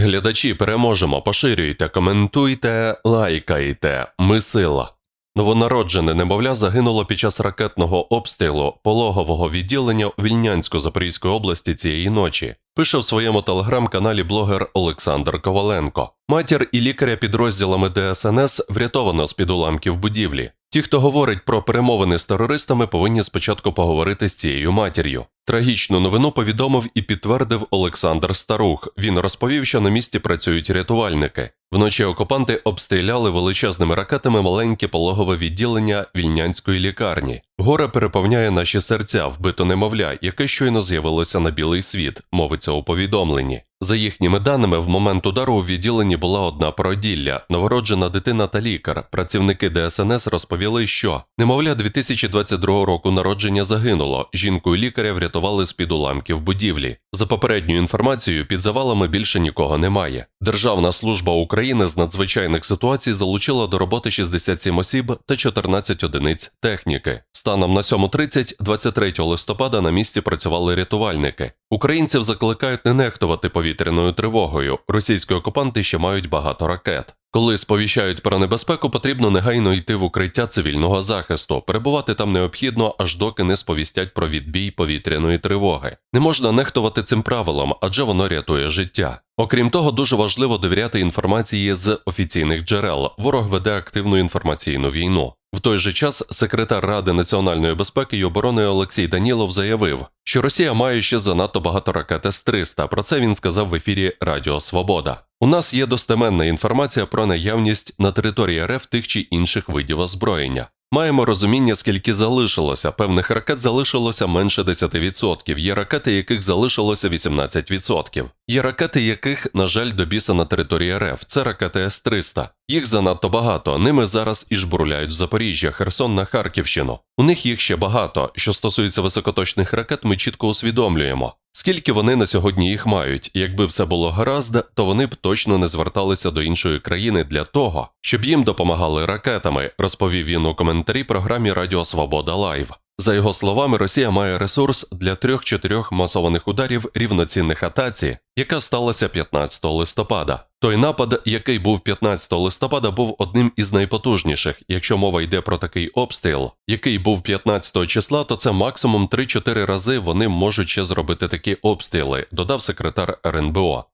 Глядачі переможемо, поширюйте, коментуйте, лайкайте. Ми сила. Новонароджене немовля загинуло під час ракетного обстрілу пологового відділення у Вільнянсько-Запорізької області цієї ночі. Пише в своєму телеграм-каналі блогер Олександр Коваленко. Матір і лікаря підрозділами ДСНС врятовано з під уламків будівлі. Ті, хто говорить про перемовини з терористами, повинні спочатку поговорити з цією матір'ю. Трагічну новину повідомив і підтвердив Олександр Старух. Він розповів, що на місці працюють рятувальники. Вночі окупанти обстріляли величезними ракетами маленьке пологове відділення вільнянської лікарні. Горе переповняє наші серця, вбито немовля, яке щойно з'явилося на білий світ, мовиться у повідомленні. За їхніми даними, в момент удару у відділенні була одна породілля, новороджена дитина та лікар. Працівники ДСНС розповіли, що немовля 2022 року народження загинуло. Жінку і лікаря врятували з під уламків будівлі. За попередньою інформацією, під завалами більше нікого немає. Державна служба України з надзвичайних ситуацій залучила до роботи 67 осіб та 14 одиниць техніки. Станом на 7.30 23 листопада на місці працювали рятувальники. Українців закликають не нехтувати повітряною тривогою. Російські окупанти ще мають багато ракет. Коли сповіщають про небезпеку, потрібно негайно йти в укриття цивільного захисту. Перебувати там необхідно, аж доки не сповістять про відбій повітряної тривоги. Не можна нехтувати цим правилом, адже воно рятує життя. Окрім того, дуже важливо довіряти інформації з офіційних джерел. Ворог веде активну інформаційну війну. В той же час секретар Ради національної безпеки і оборони Олексій Данілов заявив, що Росія має ще занадто багато ракет С-300. Про це він сказав в ефірі Радіо Свобода. У нас є достеменна інформація про наявність на території РФ тих чи інших видів озброєння. Маємо розуміння, скільки залишилося. Певних ракет залишилося менше 10%. Є ракети, яких залишилося 18%. Є ракети, яких, на жаль, до біса на території РФ. Це ракети С-300. Їх занадто багато. Ними зараз і жбурляють в Запоріжжя, Херсон на Харківщину. У них їх ще багато. Що стосується високоточних ракет, ми чітко усвідомлюємо. Скільки вони на сьогодні їх мають? Якби все було гаразд, то вони б точно не зверталися до іншої країни для того, щоб їм допомагали ракетами, розповів він у коментарі програмі Радіо Свобода Лайв. За його словами, Росія має ресурс для трьох-чотирьох масованих ударів рівноцінних атаці, яка сталася 15 листопада. Той напад, який був 15 листопада, був одним із найпотужніших. Якщо мова йде про такий обстріл, який був 15 числа, то це максимум 3-4 рази вони можуть ще зробити такі обстріли, додав секретар РНБО.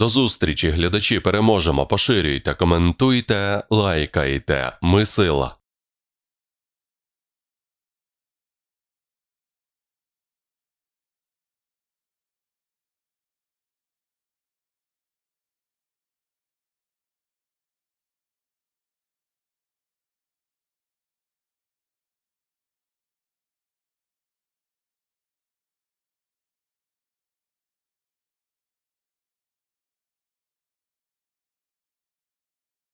До зустрічі, глядачі, переможемо. Поширюйте, коментуйте, лайкайте. Ми сила.